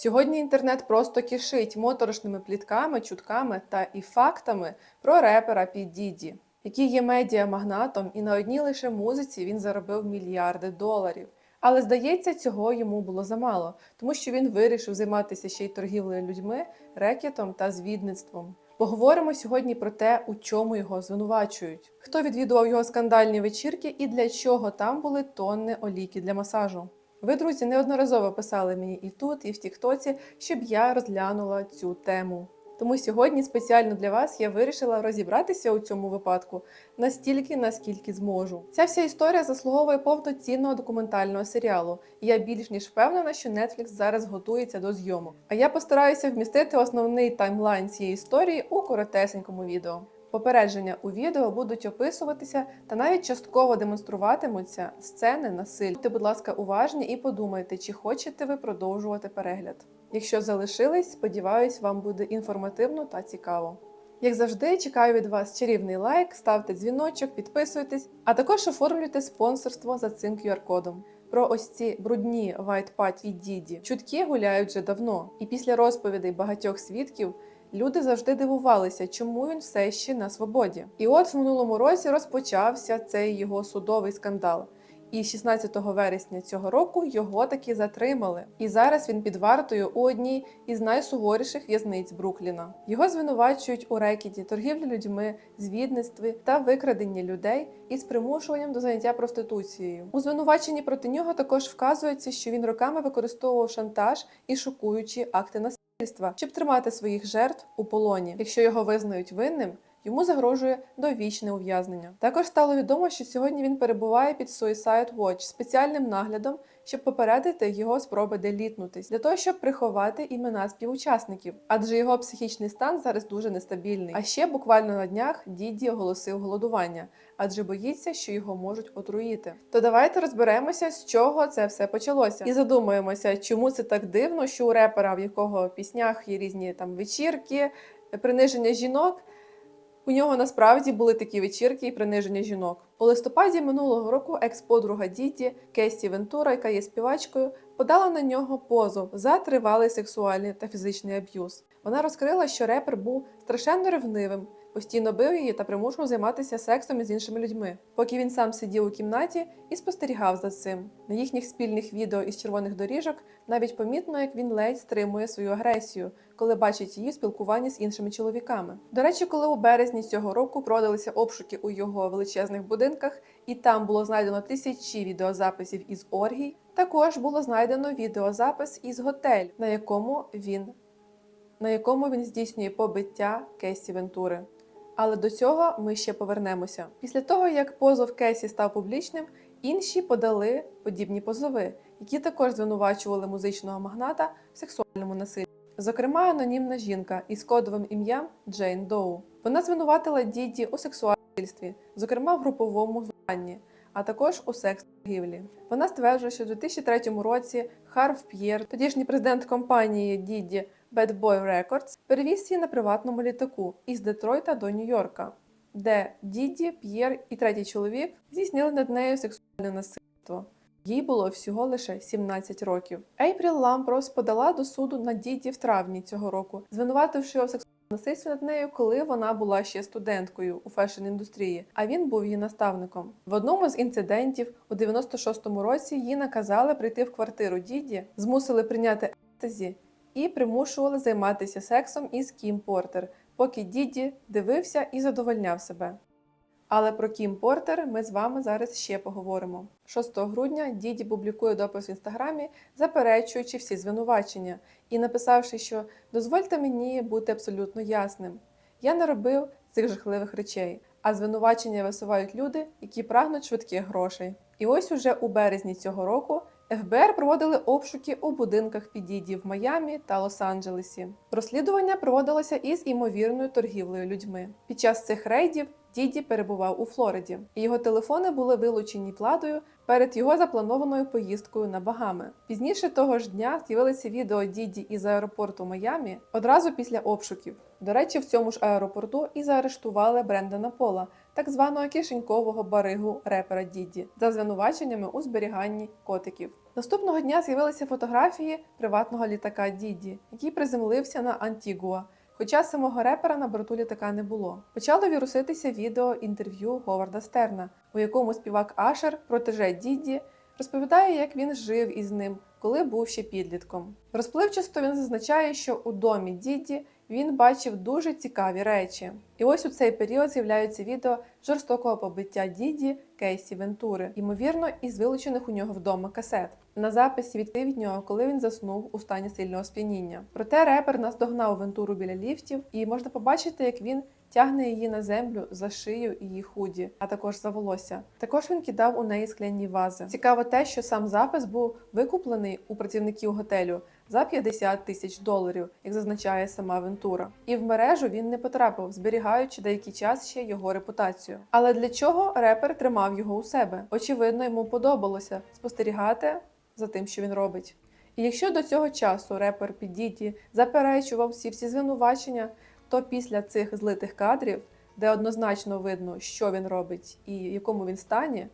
Сьогодні інтернет просто кишить моторошними плітками, чутками та і фактами про репера Пі Діді, який є медіамагнатом, і на одній лише музиці він заробив мільярди доларів. Але здається, цього йому було замало, тому що він вирішив займатися ще й торгівлею людьми, рекетом та звідництвом. Поговоримо сьогодні про те, у чому його звинувачують, хто відвідував його скандальні вечірки і для чого там були тонни оліки для масажу. Ви, друзі, неодноразово писали мені і тут, і в Тіктоці, щоб я розглянула цю тему. Тому сьогодні спеціально для вас я вирішила розібратися у цьому випадку настільки, наскільки зможу. Ця вся історія заслуговує повноцінного документального серіалу, і я більш ніж впевнена, що Netflix зараз готується до зйомок. А я постараюся вмістити основний таймлайн цієї історії у коротесенькому відео. Попередження у відео будуть описуватися та навіть частково демонструватимуться сцени насилля. Будьте, будь ласка, уважні і подумайте, чи хочете ви продовжувати перегляд. Якщо залишились, сподіваюсь, вам буде інформативно та цікаво. Як завжди, чекаю від вас чарівний лайк, ставте дзвіночок, підписуйтесь, а також оформлюйте спонсорство за цим QR-кодом. Про ось ці брудні Pat і Діді чутки гуляють вже давно, і після розповідей багатьох свідків люди завжди дивувалися, чому він все ще на свободі. І от в минулому році розпочався цей його судовий скандал. І 16 вересня цього року його таки затримали. І зараз він під вартою у одній із найсуворіших в'язниць Брукліна. Його звинувачують у рекеті, торгівлі людьми, звідництві та викраденні людей із примушуванням до заняття проституцією. У звинуваченні проти нього також вказується, що він роками використовував шантаж і шокуючі акти насильства, щоб тримати своїх жертв у полоні. Якщо його визнають винним. Йому загрожує довічне ув'язнення. Також стало відомо, що сьогодні він перебуває під Suicide Watch спеціальним наглядом, щоб попередити його спроби делітнутись, для того, щоб приховати імена співучасників, адже його психічний стан зараз дуже нестабільний. А ще буквально на днях Діді оголосив голодування, адже боїться, що його можуть отруїти. То давайте розберемося, з чого це все почалося, і задумаємося, чому це так дивно, що у репера, в якого в піснях є різні там вечірки, приниження жінок. У нього насправді були такі вечірки і приниження жінок. У листопаді минулого року екс-подруга Діді Кесі Вентура, яка є співачкою, подала на нього позов за тривалий сексуальний та фізичний аб'юз. Вона розкрила, що репер був страшенно ревнивим, постійно бив її та примушував займатися сексом із іншими людьми, поки він сам сидів у кімнаті і спостерігав за цим. На їхніх спільних відео із червоних доріжок навіть помітно, як він ледь стримує свою агресію, коли бачить її в спілкуванні з іншими чоловіками. До речі, коли у березні цього року продалися обшуки у його величезних будинках, і там було знайдено тисячі відеозаписів із оргій, також було знайдено відеозапис із готель, на якому він на якому він здійснює побиття Кесі Вентури. Але до цього ми ще повернемося. Після того, як позов Кесі став публічним, інші подали подібні позови, які також звинувачували музичного магната в сексуальному насиллі. Зокрема, анонімна жінка із кодовим ім'ям Джейн Доу. Вона звинуватила Діді у сексуальстві, зокрема в груповому вбранні, а також у секс-торгівлі. Вона стверджує, що у 2003 році Харв П'єр, тодішній президент компанії Діді Bad Boy Records, перевіз її на приватному літаку із Детройта до Нью-Йорка, де Діді, П'єр і третій чоловік здійснили над нею сексуальне насильство. Їй було всього лише 17 років. Ейпріл Лампрос подала до суду на Діді в травні цього року, звинувативши його в сексуальному насильстві над нею, коли вона була ще студенткою у фешн-індустрії, а він був її наставником. В одному з інцидентів у 96-му році її наказали прийти в квартиру Діді, змусили прийняти ектазі і примушували займатися сексом із Кім Портер, поки Діді дивився і задовольняв себе. Але про Кім Портер ми з вами зараз ще поговоримо. 6 грудня Діді публікує допис в інстаграмі, заперечуючи всі звинувачення, і написавши, що дозвольте мені бути абсолютно ясним. Я не робив цих жахливих речей, а звинувачення висувають люди, які прагнуть швидких грошей. І ось уже у березні цього року ФБР проводили обшуки у будинках Підіді в Майамі та Лос-Анджелесі. Розслідування проводилося із імовірною торгівлею людьми. Під час цих рейдів Діді перебував у Флориді, і його телефони були вилучені владою перед його запланованою поїздкою на Багами. Пізніше того ж дня з'явилися відео Діді із аеропорту Майамі одразу після обшуків. До речі, в цьому ж аеропорту і заарештували Брендана Пола, так званого кишенькового баригу репера Діді, за звинуваченнями у зберіганні котиків. Наступного дня з'явилися фотографії приватного літака Діді, який приземлився на Антігуа. Хоча самого репера на борту літака не було. Почало віруситися відео інтерв'ю Говарда Стерна, у якому співак Ашер, протеже Дідді, розповідає, як він жив із ним, коли був ще підлітком. Розпливчасто він зазначає, що у домі Дідді він бачив дуже цікаві речі. І ось у цей період з'являються відео жорстокого побиття Діді Кейсі Вентури, ймовірно, із вилучених у нього вдома касет. На записі відкрив від нього, коли він заснув у стані сильного сп'яніння. Проте репер наздогнав Вентуру біля ліфтів, і можна побачити, як він тягне її на землю за шию її худі, а також за волосся. Також він кидав у неї скляні вази. Цікаво те, що сам запис був викуплений у працівників готелю за 50 тисяч доларів, як зазначає сама Вентура. І в мережу він не потрапив, зберігаючи деякий час ще його репутацію. Але для чого репер тримав його у себе? Очевидно, йому подобалося спостерігати за тим, що він робить. І якщо до цього часу репер Підіті заперечував всі всі звинувачення, то після цих злитих кадрів, де однозначно видно, що він робить і в якому він стані,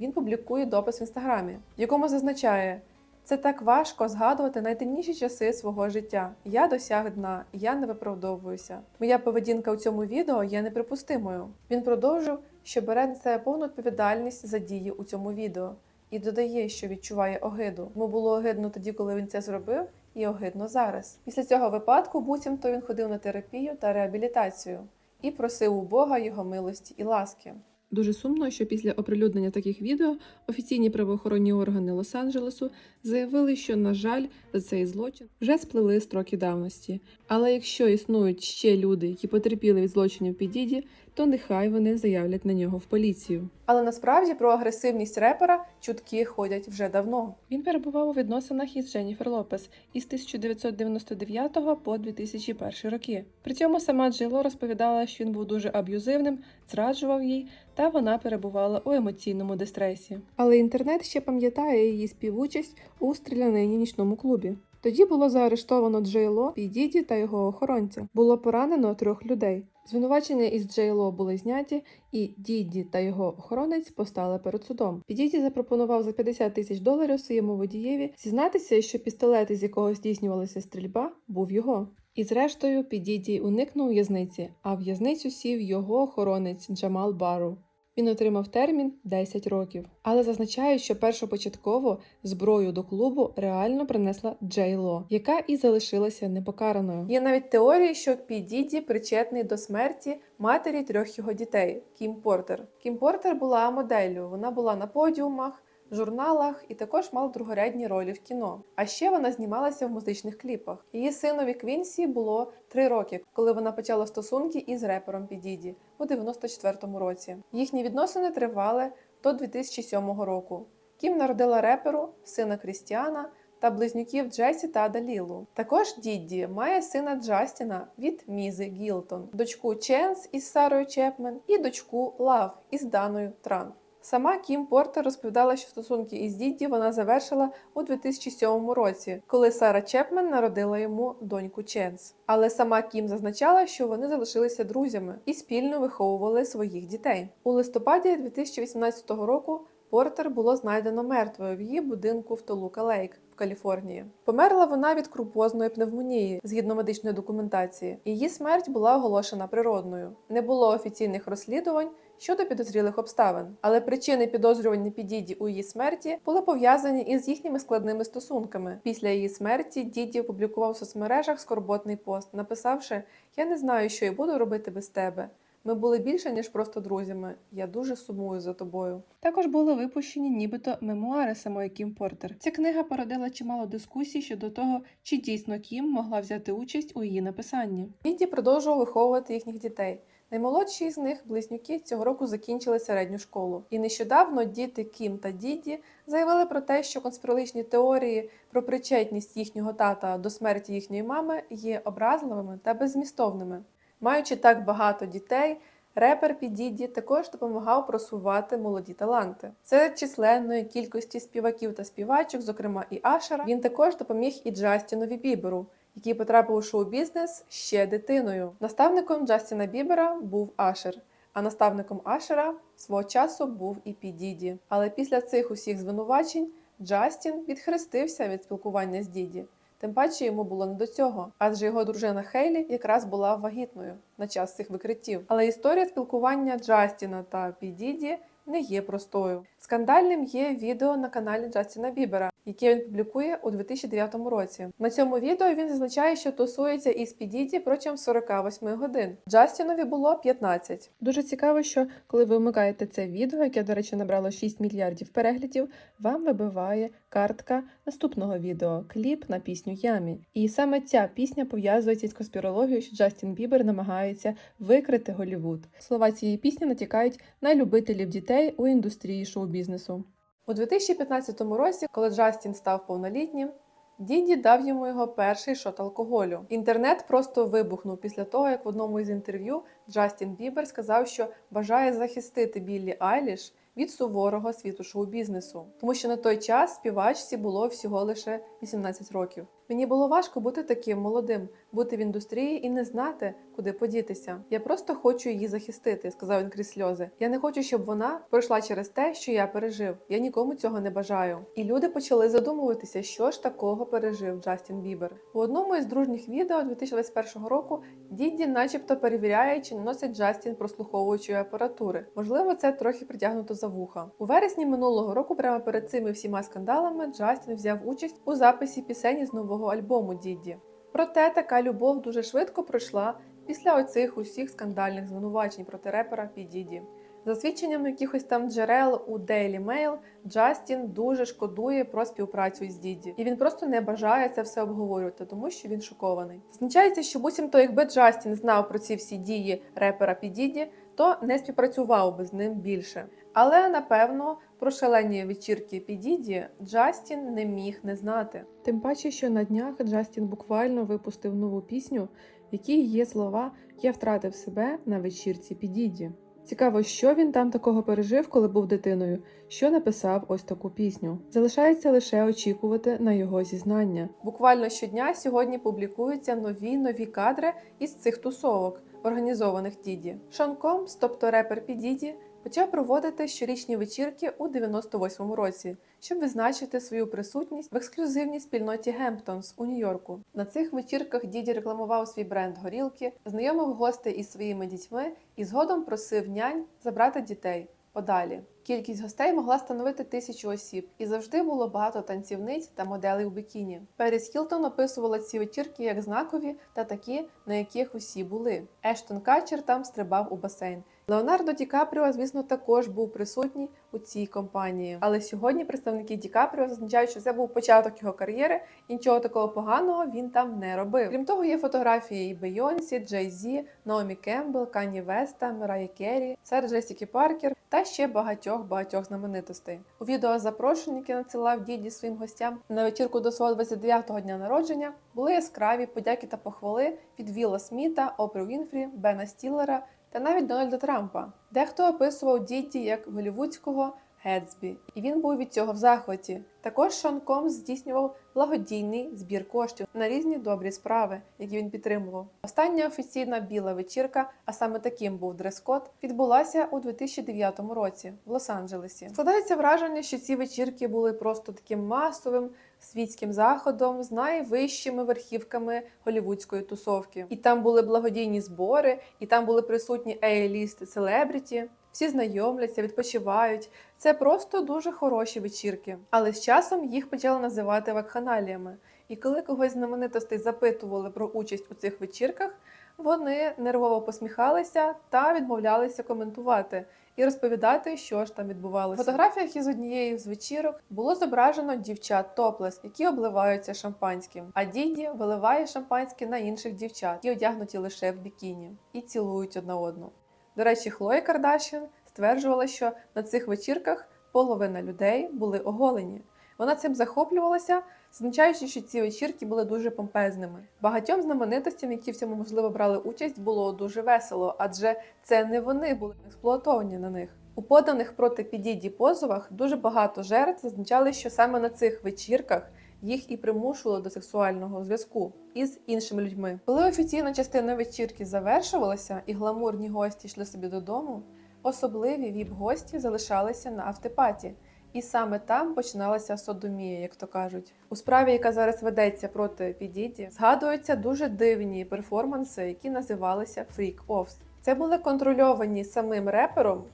він публікує допис в інстаграмі, в якому зазначає: це так важко згадувати найтемніші часи свого життя. Я досяг дна, я не виправдовуюся. Моя поведінка у цьому відео є неприпустимою. Він продовжив, що бере на себе повну відповідальність за дії у цьому відео. І додає, що відчуває огиду. Йому було огидно тоді, коли він це зробив, і огидно зараз. Після цього випадку буцімто він ходив на терапію та реабілітацію і просив у Бога його милості і ласки. Дуже сумно, що після оприлюднення таких відео офіційні правоохоронні органи Лос-Анджелесу заявили, що, на жаль, за цей злочин вже сплили строки давності. Але якщо існують ще люди, які потерпіли від злочинів Підіді, то нехай вони заявлять на нього в поліцію. Але насправді про агресивність репера чутки ходять вже давно. Він перебував у відносинах із Дженніфер Лопес із 1999 по 2001 роки. При цьому сама Джило розповідала, що він був дуже аб'юзивним, зраджував їй, та вона перебувала у емоційному дистресі. Але інтернет ще пам'ятає її співучасть у стрілянині нічному клубі. Тоді було заарештовано Джейло, Підіді та його охоронця. Було поранено трьох людей. Звинувачення із Джейло були зняті, і Діді та його охоронець постали перед судом. Підіді запропонував за 50 тисяч доларів своєму водієві зізнатися, що пістолет, із якого здійснювалася стрільба, був його. І зрештою Підіді уникнув в'язниці, а в'язницю сів його охоронець Джамал Бару. Він отримав термін 10 років, але зазначають, що першопочатково зброю до клубу реально принесла Джей Ло, яка і залишилася непокараною. Є навіть теорії, що Підіді причетний до смерті матері трьох його дітей Кім Портер. Кім Портер була моделлю. Вона була на подіумах. Журналах і також мала другорядні ролі в кіно. А ще вона знімалася в музичних кліпах. Її синові Квінсі було три роки, коли вона почала стосунки із репером Підіді у 94-му році. Їхні відносини тривали до 2007 року. Кім народила реперу, сина Крістіана та близнюків Джесі та Далілу. Також Дідді має сина Джастіна від Мізи Гілтон, дочку Ченс із Сарою Чепмен і дочку Лав із Даною Тран. Сама Кім Портер розповідала, що стосунки із Дідді вона завершила у 2007 році, коли Сара Чепмен народила йому доньку Ченс. Але сама Кім зазначала, що вони залишилися друзями і спільно виховували своїх дітей. У листопаді 2018 року Портер було знайдено мертвою в її будинку в Толука Лейк Каліфорнії. Померла вона від крупозної пневмонії згідно медичної документації. Її смерть була оголошена природною. Не було офіційних розслідувань щодо підозрілих обставин, але причини підозрювання Підіді у її смерті були пов'язані із їхніми складними стосунками. Після її смерті Діді опублікував в соцмережах скорботний пост, написавши: Я не знаю, що я буду робити без тебе. Ми були більше ніж просто друзями. Я дуже сумую за тобою. Також були випущені нібито мемуари самої Кім Портер. Ця книга породила чимало дискусій щодо того, чи дійсно Кім могла взяти участь у її написанні. Діді продовжував виховувати їхніх дітей. Наймолодші з них, близнюки, цього року закінчили середню школу. І нещодавно діти Кім та Діді заявили про те, що конспірологічні теорії про причетність їхнього тата до смерті їхньої мами є образливими та беззмістовними. Маючи так багато дітей, репер Підіді також допомагав просувати молоді таланти. Серед численної кількості співаків та співачок, зокрема і Ашера, він також допоміг і Джастінові Біберу, який потрапив у шоу-бізнес ще дитиною. Наставником Джастіна Бібера був Ашер. А наставником Ашера свого часу був і Підіді. Але після цих усіх звинувачень Джастін відхрестився від спілкування з Діді. Тим паче йому було не до цього, адже його дружина Хейлі якраз була вагітною на час цих викриттів. Але історія спілкування Джастіна та Пі Діді не є простою. Скандальним є відео на каналі Джастіна Бібера, яке він публікує у 2009 році. На цьому відео він зазначає, що тусується із Пі Діді протягом 48 годин. Джастінові було 15. Дуже цікаво, що коли ви вмикаєте це відео, яке, до речі, набрало 6 мільярдів переглядів, вам вибиває картка наступного відео кліп на пісню Ямі. І саме ця пісня пов'язується з конспірологією, що Джастін Бібер намагається викрити Голлівуд. Слова цієї пісні натякають на любителів дітей у індустрії шоу-бізнесу. У 2015 році, коли Джастін став повнолітнім, Діді дав йому його перший шот алкоголю. Інтернет просто вибухнув після того, як в одному із інтерв'ю Джастін Бібер сказав, що бажає захистити Біллі Айліш від суворого світу шоу-бізнесу, тому що на той час співачці було всього лише 18 років. Мені було важко бути таким молодим, бути в індустрії і не знати, куди подітися. Я просто хочу її захистити, сказав він крізь сльози. Я не хочу, щоб вона пройшла через те, що я пережив. Я нікому цього не бажаю. І люди почали задумуватися, що ж такого пережив Джастін Бібер. У одному із дружніх відео 2021 року Дідді, начебто, перевіряє, чи не носить Джастін прослуховуючої апаратури. Можливо, це трохи притягнуто за вуха. У вересні минулого року, прямо перед цими всіма скандалами, Джастін взяв участь у записі пісень з нового альбому Дідді. Проте така любов дуже швидко пройшла після оцих усіх скандальних звинувачень проти репера Пі Діді. За свідченням якихось там джерел у Daily Mail, Джастін дуже шкодує про співпрацю із Діді, і він просто не бажає це все обговорювати, тому що він шокований. Зазначається, що буцімто, якби Джастін знав про ці всі дії репера Пі Діді, то не співпрацював би з ним більше. Але напевно про шалені вечірки Пі Діді Джастін не міг не знати. Тим паче, що на днях Джастін буквально випустив нову пісню, в якій є слова Я втратив себе на вечірці Пі Діді». Цікаво, що він там такого пережив, коли був дитиною, що написав ось таку пісню. Залишається лише очікувати на його зізнання. Буквально щодня сьогодні публікуються нові нові кадри із цих тусовок, організованих Діді. Шон Комс, тобто репер Пі Діді, почав проводити щорічні вечірки у 98-му році, щоб визначити свою присутність в ексклюзивній спільноті Гемптонс у Нью-Йорку. На цих вечірках Діді рекламував свій бренд горілки, знайомив гостей із своїми дітьми і згодом просив нянь забрати дітей подалі. Кількість гостей могла становити тисячу осіб, і завжди було багато танцівниць та моделей у бікіні. Періс Хілтон описувала ці вечірки як знакові та такі, на яких усі були. Ештон Качер там стрибав у басейн. Леонардо Ді Капріо, звісно, також був присутній у цій компанії. Але сьогодні представники Ді Капріо зазначають, що це був початок його кар'єри, і нічого такого поганого він там не робив. Крім того, є фотографії і Бейонсі, Джей Зі, Наомі Кембл, Кані Веста, Мираї Керрі, Сер Джесіки Паркер та ще багатьох багатьох знаменитостей. У відео запрошень, яке надсилав діді своїм гостям на вечірку до свого 29-го дня народження, були яскраві подяки та похвали від Віла Сміта, Опри Вінфрі, Бена Стіллера та навіть Дональда Трампа. Дехто описував Діді як голівудського Гетсбі, і він був від цього в захваті. Також Шон Комс здійснював благодійний збір коштів на різні добрі справи, які він підтримував. Остання офіційна біла вечірка, а саме таким був дрес-код, відбулася у 2009 році в Лос-Анджелесі. Складається враження, що ці вечірки були просто таким масовим світським заходом з найвищими верхівками голівудської тусовки. І там були благодійні збори, і там були присутні ейлісти селебріті. Всі знайомляться, відпочивають. Це просто дуже хороші вечірки. Але з часом їх почали називати вакханаліями. І коли когось знаменитостей запитували про участь у цих вечірках, вони нервово посміхалися та відмовлялися коментувати і розповідати, що ж там відбувалося. В фотографіях із однієї з вечірок було зображено дівчат топлес, які обливаються шампанським. А діді виливає шампанське на інших дівчат, які одягнуті лише в бікіні, і цілують одна одну. До речі, Хлоя Кардашін стверджувала, що на цих вечірках половина людей були оголені. Вона цим захоплювалася, зазначаючи, що ці вечірки були дуже помпезними. Багатьом знаменитостям, які в цьому можливо брали участь, було дуже весело, адже це не вони були експлуатовані на них. У поданих проти підіді позовах дуже багато жертв зазначали, що саме на цих вечірках їх і примушували до сексуального зв'язку із іншими людьми. Коли офіційна частина вечірки завершувалася і гламурні гості йшли собі додому, особливі віп-гості залишалися на автопаті І саме там починалася содомія, як то кажуть. У справі, яка зараз ведеться проти Підіді, згадуються дуже дивні перформанси, які називалися freak-offs. Це були контрольовані самим репером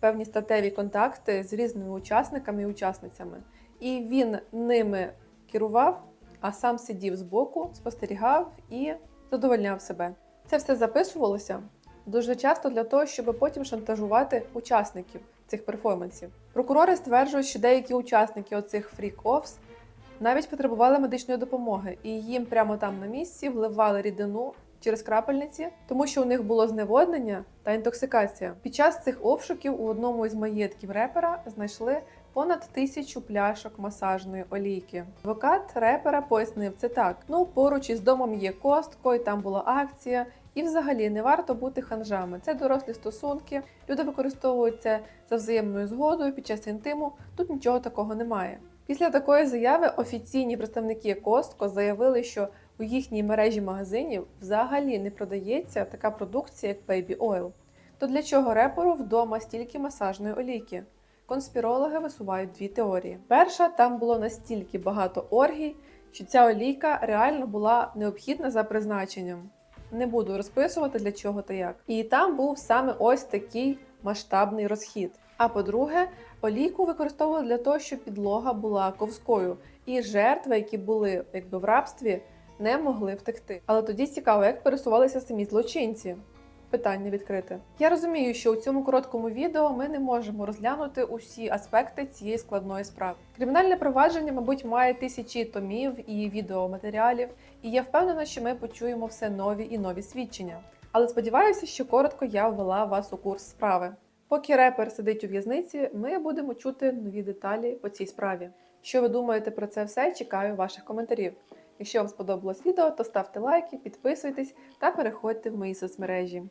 певні статеві контакти з різними учасниками і учасницями. І він ними керував, а сам сидів збоку, спостерігав і задовольняв себе. Це все записувалося дуже часто для того, щоб потім шантажувати учасників цих перформансів. Прокурори стверджують, що деякі учасники оцих фрік-офс навіть потребували медичної допомоги, і їм прямо там на місці вливали рідину через крапельниці, тому що у них було зневоднення та інтоксикація. Під час цих обшуків у одному із маєтків репера знайшли понад тисячу пляшок масажної олійки. Адвокат репера пояснив це так: ну поруч із домом є костко, і там була акція. І взагалі не варто бути ханжами. Це дорослі стосунки. Люди використовуються за взаємною згодою під час інтиму. Тут нічого такого немає. Після такої заяви офіційні представники Костко заявили, що у їхній мережі магазинів взагалі не продається така продукція, як Baby Oil. То для чого реперу вдома стільки масажної олійки? Конспірологи висувають дві теорії. Перша там було настільки багато оргій, що ця олійка реально була необхідна за призначенням. Не буду розписувати для чого та як. І там був саме ось такий масштабний розхід. А по-друге, олійку використовували для того, щоб підлога була ковською, і жертви, які були якби в рабстві, не могли втекти. Але тоді цікаво, як пересувалися самі злочинці. Питання відкрите. Я розумію, що у цьому короткому відео ми не можемо розглянути усі аспекти цієї складної справи. Кримінальне провадження, мабуть, має тисячі томів і відеоматеріалів, і я впевнена, що ми почуємо все нові і нові свідчення. Але сподіваюся, що коротко я ввела вас у курс справи. Поки репер сидить у в'язниці, ми будемо чути нові деталі по цій справі. Що ви думаєте про це все? Чекаю ваших коментарів. Якщо вам сподобалось відео, то ставте лайки, підписуйтесь та переходьте в мої соцмережі.